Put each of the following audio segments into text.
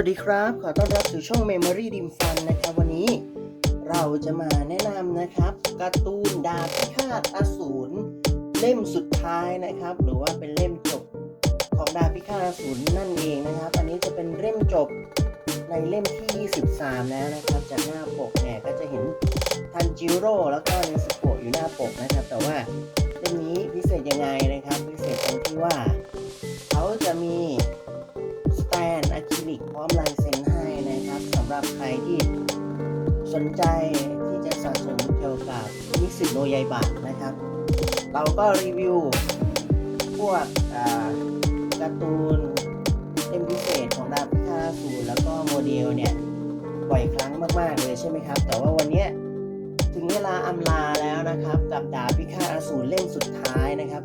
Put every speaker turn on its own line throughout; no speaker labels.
วัสดีครับ ขอต้อนรับสู่ช่อง Memory d i m Fun นะครับ วันนี้เราจะมาแนะนำนะครับการ์ตูนดาบพิฆาตอสูรเล่มสุดท้ายนะครับ หรือว่าเป็นเล่มจบของดาบพิฆาตอสูรนั่นเองนะครับ อันนี้จะเป็นเล่มจบในเล่มที่ 23 แล้วนะครับ จากหน้าปกเนี่ยก็จะเห็นทันจิโร่แล้วก็เนสโกะอยู่หน้าปกนะครับ แต่ว่าเล่มนี้พิเศษยังไงนะ สึโนยายบะนะครับ เราก็รีวิวพวกการ์ตูนเล่มพิเศษของดาบพิฆาตอสูรแล้วก็โมเดลเนี่ยบ่อยครั้งมากๆเลยใช่ไหมครับ แต่ว่าวันนี้ถึงเวลาอำลาแล้วนะครับ กับดาบพิฆาตอสูรเล่มสุดท้ายนะครับ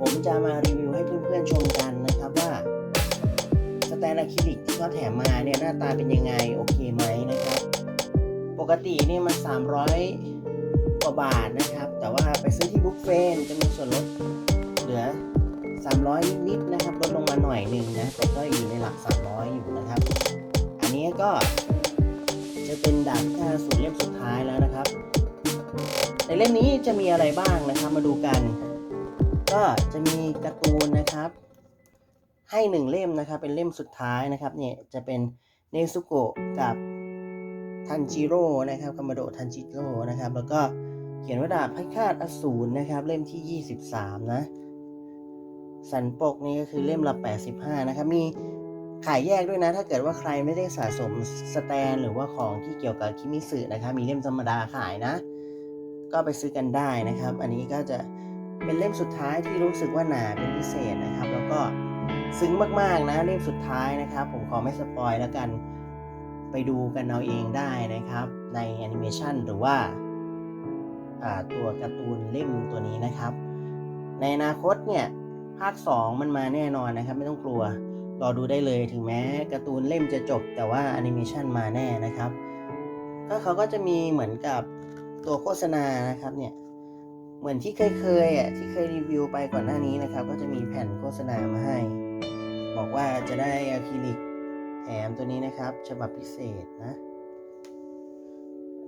ผมจะมารีวิวให้เพื่อนๆชมกันนะครับว่าสแตนอะคริลิกที่เขาแถมมาเนี่ยหน้าตาเป็นยังไงโอเคไหมนะครับ ปกตินี่มัน 300 กว่าบาทนะครับ แต่ว่าไปซื้อที่บุ๊กเฟนจะมีส่วนลดเหลือ 300 นิดๆนะครับลดลงมาหน่อยหนึ่งนะแต่ก็อยู่ในหลัก 300 อยู่นะครับ อันนี้ก็จะเป็นดาบค่าสูตรเล่มสุดท้ายแล้วนะครับ ในเล่มนี้จะมีอะไรบ้างนะครับมาดูกัน ก็จะมีการ์ตูนนะครับ ให้หนึ่งเล่มนะครับ เป็นเล่มสุดท้ายนะครับเนี่ยจะเป็นเนซุโกะกับทันจิโร่นะครับคามาโดะทันจิโร่นะครับ แล้วก็ เขียนว่าดาบพิฆาตอสูรนะครับ เล่มที่ 23 นะ สันปกนี่ก็คือเล่มละ 85 นะครับ มีขายแยกด้วยนะ ถ้าเกิดว่าใครไม่ได้สะสมสแตน หรือว่าของที่เกี่ยวกับคิมิสึนะครับ มีเล่มธรรมดาขายนะ ก็ไปซื้อกันได้นะครับ อันนี้ก็จะเป็นเล่มสุดท้ายที่รู้สึกว่าหนาเป็นพิเศษนะครับ แล้วก็ซึ้งมากๆนะเล่มสุดท้ายนะครับ ผมขอไม่สปอยแล้วกัน ไปดูกันเอาเองได้นะครับ ในแอนิเมชันหรือว่าอ่า ตัวการ์ตูนเล่มตัวนี้นะครับ ในอนาคตเนี่ยภาค 2 มันมาแน่นอนนะครับ ไม่ต้องกลัวรอดูได้เลยถึงแม้การ์ตูนเล่มจะจบ แต่ว่าแอนิเมชันมาแน่นะครับ ก็เขาก็จะมีเหมือนกับตัวโฆษณานะครับเนี่ยเหมือนที่เคยเคยอะที่เคยรีวิวไปก่อนหน้านี้นะครับ ก็จะมีแผ่นโฆษณามาให้ บอกว่าจะได้อะคริลิกแถมตัวนี้นะครับ ฉบับพิเศษนะ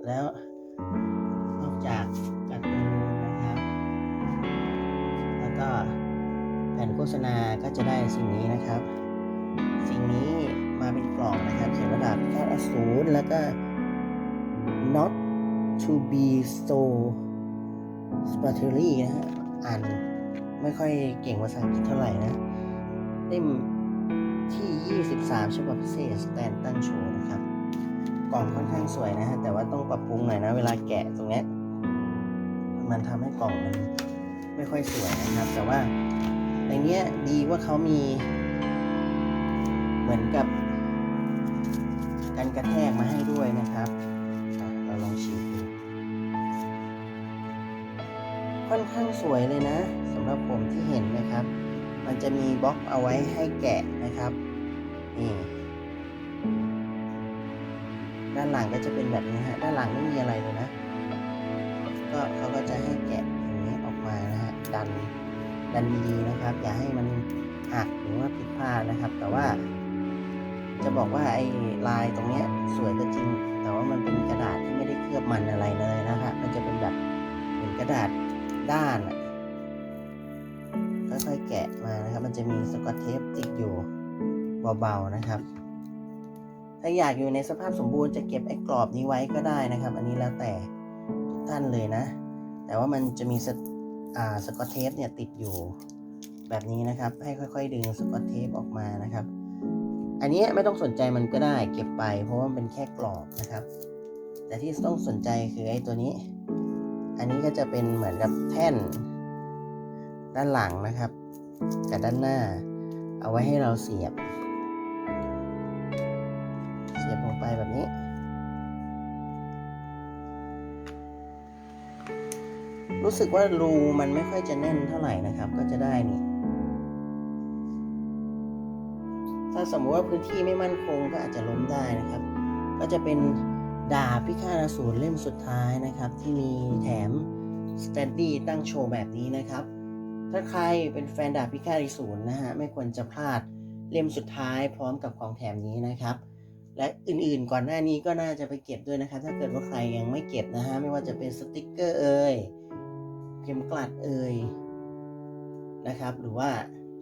แล้ว นอกจากกร์ตูนนะครับ แล้วก็แผ่นโฆษณาก็จะได้สิ่งนี้นะครับ สิ่งนี้มาเป็นกล่องนะครับ เขียนว่าดาบพิฆาตอสูรแล้วก็ not to be so s p a t e r y นะฮะอ่านไม่ค่อยเก่งภาษาอังกฤษเท่าไหร่นะเล่มที่ 23 ฉบับพิเศษสแตนตันโชว์นะครับ กล่องค่อนข้างสวยนะฮะ แต่ว่าต้องปรับปรุงหน่อยนะ เวลาแกะตรงนี้ มันทำให้กล่องมันไม่ค่อยสวยนะครับ แต่ว่าในเนี้ยดีว่าเขามี เหมือนกับกันกระแทกมาให้ด้วยนะครับเราลองฉีกดูค่อนข้างสวยเลยนะสำหรับผมที่เห็นนะครับ มันจะมีบล็อกเอาไว้ให้แกะนะครับนี่ด้านหลังก็จะเป็นแบบนี้ฮะด้านหลังไม่มีอะไรเลยนะ ก็เขาก็จะให้แกะอย่างนี้ออกมานะฮะดันดันดีๆนะครับ อย่าให้มันหักหรือว่าผิดพลาดนะครับ แต่ว่า จะบอกว่าไอ้ลายตรงเนี้ยสวยก็จริง แต่ว่ามันเป็นกระดาษที่ไม่ได้เคลือบมันอะไรเลยนะครับมันจะเป็นแบบเหมือนกระดาษด้านค่อยๆแกะมานะครับ มันจะมีสกอตเทปติดอยู่เบาๆนะครับถ้าอยากอยู่ในสภาพสมบูรณ์จะเก็บไอ้กรอบนี้ไว้ก็ได้นะครับ อันนี้แล้วแต่ ท่านเลยนะ แต่ว่ามันจะมีสกอ่าสกอตเทปเนี่ยติดอยู่แบบนี้นะครับ ให้ค่อย ๆ ดึงสกอตเทปออกมานะครับ อันนี้ไม่ต้องสนใจมันก็ได้เก็บไป เพราะว่ามันเป็นแค่กรอบนะครับ แต่ที่ต้องสนใจคือไอ้ตัวนี้ อันนี้ก็จะเป็นเหมือนกับแท่น ด้านหลังนะครับ กับด้านหน้า เอาไว้ให้เราเสียบ เสียบลงไปแบบนี้ รู้สึกว่ารูมันไม่ค่อยจะแน่นเท่าไหร่นะครับ ก็จะได้นี่ถ้าสมมติว่าพื้นที่ไม่มั่นคงก็อาจจะล้มได้นะครับ ก็จะเป็นดาบพิฆาตอสูรเล่มสุดท้ายนะครับ ที่มีแถมสแตนดี้ตั้งโชว์แบบนี้นะครับ ถ้าใครเป็นแฟนดาบพิฆาตอสูรนะฮะไม่ควรจะพลาดเล่มสุดท้ายพร้อมกับของแถมนี้นะครับ และอื่นๆก่อนหน้านี้ก็น่าจะไปเก็บด้วยนะครับ ถ้าเกิดว่าใครยังไม่เก็บนะฮะไม่ว่าจะเป็นสติกเกอร์เอ่ย เข็มกลัดเอ่ยนะครับ หรือว่า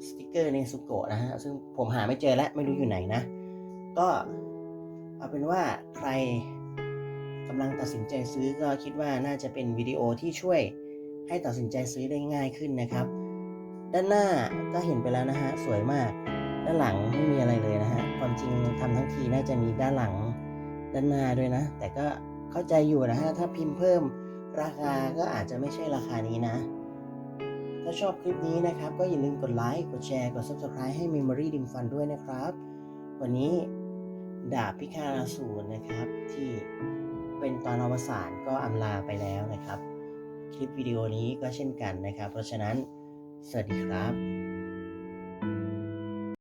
สติกเกอร์ในสุโกะนะฮะซึ่งผมหาไม่เจอแล้วไม่รู้อยู่ไหนนะ ก็เอาเป็นว่าใครกำลังตัดสินใจซื้อก็คิดว่าน่าจะเป็นวิดีโอที่ช่วยให้ตัดสินใจซื้อได้ง่ายขึ้นนะครับ ด้านหน้าก็เห็นไปแล้วนะฮะสวยมาก ด้านหลังไม่มีอะไรเลยนะฮะความจริงทำทั้งทีน่าจะมีด้านหลังด้านหน้าด้วยนะ แต่ก็เข้าใจอยู่นะฮะถ้าพิมพ์เพิ่ม ราคาก็อาจจะไม่ใช่ราคานี้นะ ถ้าชอบคลิปนี้นะครับ ก็อย่าลืมกดไลค์ กดแชร์ กด Subscribe ให้ Memory ดิมฟันด้วยนะครับ วันนี้ดาบพิฆาตอสูรนะครับ ที่เป็นตอนอวสานก็อำลาไปแล้วนะครับ คลิปวิดีโอนี้ก็เช่นกันนะครับ เพราะฉะนั้น สวัสดีครับ